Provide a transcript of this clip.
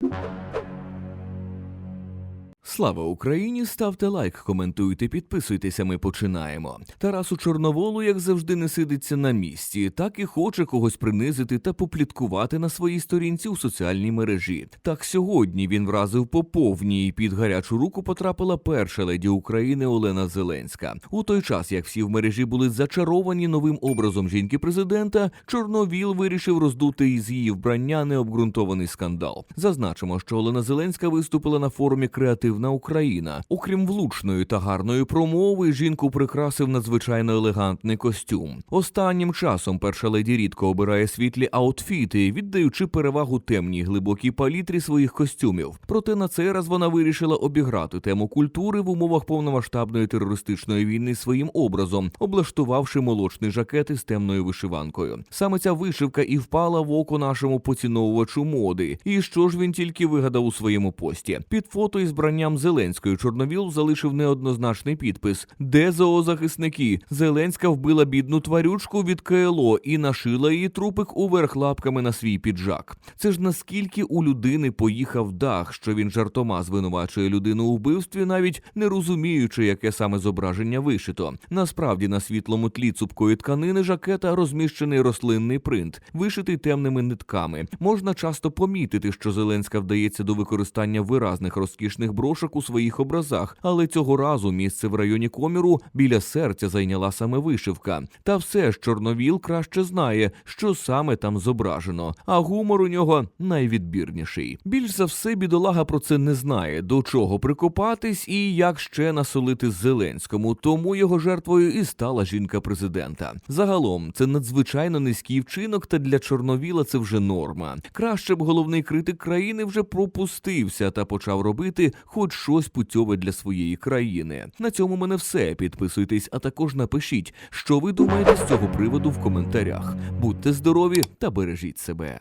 you Слава Україні! Ставте лайк, коментуйте, підписуйтеся. Ми починаємо. Тарасу Чорноволу, як завжди, не сидиться на місці, так і хоче когось принизити та попліткувати на своїй сторінці у соціальній мережі. Так сьогодні він вразив по повній і під гарячу руку потрапила перша леді України Олена Зеленська. У той час, як всі в мережі були зачаровані новим образом жінки президента, Чорновіл вирішив роздути із її вбрання необґрунтований скандал. Зазначимо, що Олена Зеленська виступила на форумі Креативна Україна. Окрім влучної та гарної промови, жінку прикрасив надзвичайно елегантний костюм. Останнім часом перша леді рідко обирає світлі аутфіти, віддаючи перевагу темній глибокій палітрі своїх костюмів. Проте на цей раз вона вирішила обіграти тему культури в умовах повномасштабної терористичної війни своїм образом, облаштувавши молочний жакет із темною вишиванкою. Саме ця вишивка і впала в око нашому поціновувачу моди. І що ж він тільки вигадав у своєму пості? Під фото із бранням Зеленської Чорновіл залишив неоднозначний підпис: Де зоозахисники? Зеленська вбила бідну тварючку від КЛО і нашила її трупик уверх лапками на свій піджак. Це ж наскільки у людини поїхав дах, що він жартома звинувачує людину у вбивстві, навіть не розуміючи, яке саме зображення вишито. Насправді на світлому тлі цупкої тканини жакета розміщений рослинний принт, вишитий темними нитками. Можна часто помітити, що Зеленська вдається до використання виразних розкішних брошок у своїх образах, але цього разу місце в районі коміру біля серця зайняла саме вишивка. Та все ж Чорновіл краще знає, що саме там зображено, а гумор у нього найвідбірніший. Більш за все, бідолага про це не знає, до чого прикопатись і як ще насолити Зеленському. Тому його жертвою і стала жінка президента. Загалом це надзвичайно низький вчинок, та для Чорновіла це вже норма. Краще б головний критик країни вже пропустився та почав робити хоч щось путьове для своєї країни. На цьому мене все. Підписуйтесь, а також напишіть, що ви думаєте з цього приводу в коментарях. Будьте здорові та бережіть себе.